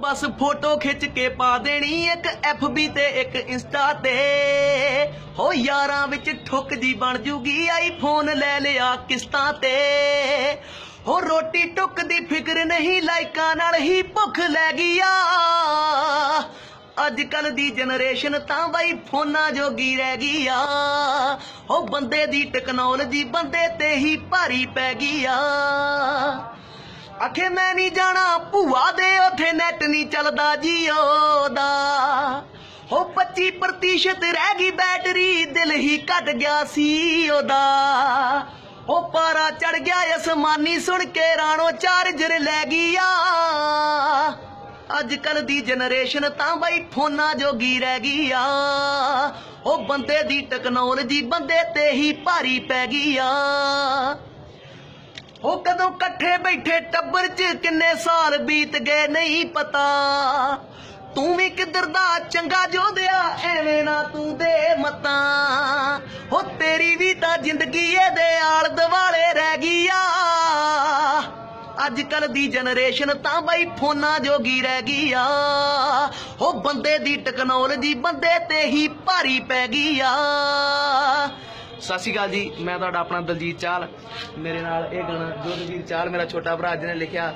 ਬਸ photo ਖਿੱਚ ਕੇ ਪਾ ਦੇਣੀ ਇੱਕ FB ਤੇ ਇੱਕ ਇੰਸਟਾ ਤੇ। ਹੋ ਯਾਰਾਂ ਵਿੱਚ ਠੁੱਕ ਜੀ ਬਣ ਜੂਗੀ ਆਈਫੋਨ ਲੈ ਲਿਆ ਕਿਸ਼ਤਾਂ ਤੇ। ਹੋ ਰੋਟੀ ਟੁੱਕ ਦੀ ਫਿਕਰ ਨਹੀਂ ਲਾਈਕਾਂ ਨਾਲ ਹੀ ਭੁੱਖ ਲੈ ਗਿਆ ਅੱਜ ਕੱਲ ਦੀ ਜਨਰੇਸ਼ਨ ਤਾਂ ਬਈ ਫੋਨਾਂ ਜੋਗੀ ਰਹਿ ਗਈ ਆ ਉਹ ਬੰਦੇ ਦੀ ਟੈਕਨੋਲੋਜੀ ਬੰਦੇ ਤੇ ਹੀ ਭਾਰੀ ਪੈ ਗਈ ਆ ਆਖੇ ਮੈਂ ਨਹੀਂ ਜਾਣਾ, ਭੂਆ ਦੇ ਉਥੇ ਨੈਟ ਨਹੀਂ ਚੱਲਦਾ ਜੀਓ ਦਾ ਹੋ 25% ਰਹਿ ਗਈ ਬੈਟਰੀ, ਦਿਲ ਹੀ ਘਟ ਗਿਆ ਸੀ ਉਹਦਾ। ਉਹ ਪਾਰਾ ਚੜ ਗਿਆ ਅਸਮਾਨੀ ਸੁਣ ਕੇ, ਰਾਣੋ ਚਾਰਜਰ ਲੈ ਗਈ ਆ ਅੱਜ ਕੱਲ ਦੀ ਜਨਰੇਸ਼ਨ ਤਾਂ ਬਈ ਫੋਨਾਂ ਜੋਗੀ ਰਹਿ ਗਈ ਆ ਉਹ ਬੰਦੇ ਦੀ ਟੈਕਨੋਲੋਜੀ ਬੰਦੇ ਤੇ ਹੀ ਭਾਰੀ ਪੈ ਗਈ ਆ ਉਹ ਕਦੋਂ ਇਕੱਠੇ ਬੈਠੇ ਟੱਬਰ 'ਚ ਕਿੰਨੇ ਸਾਲ ਬੀਤ ਗਏ ਨਹੀਂ ਪਤਾ। ਤੂੰ ਵੀ ਕਿੱਧਰ ਦਾ ਚੰਗਾ ਜੋਧਿਆ, ਐਵੇਂ ਨਾ ਤੂੰ ਦੇ ਮਤਾਂ। ਉਹ ਤੇਰੀ ਵੀ ਤਾਂ ਜ਼ਿੰਦਗੀ ਇਹਦੇ ਆਲ ਦੁਆਲੇ ਰਹਿ ਗਈ ਆ। ਅੱਜ ਕੱਲ ਦੀ ਜਨਰੇਸ਼ਨ ਤਾਂ ਬਈ ਫੋਨਾਂ ਜੋਗੀ ਰਹਿ ਗਈ ਆ। ਉਹ ਬੰਦੇ ਦੀ ਟੈਕਨੋਲੋਜੀ ਬੰਦੇ ਤੇ ਹੀ ਭਾਰੀ ਪੈ ਗਈ ਆ। ਸਤਿ ਸ਼੍ਰੀ ਅਕਾਲ ਜੀ, ਮੈਂ ਤੁਹਾਡਾ ਆਪਣਾ ਦਲਜੀਤ ਚਾਲ। ਮੇਰੇ ਨਾਲ ਇਹ ਗਾਣਾ ਜੋ ਦਲਜੀਤ ਚਾਲ, ਮੇਰਾ ਛੋਟਾ ਭਰਾ ਜਿਹਨੇ ਲਿਖਿਆ।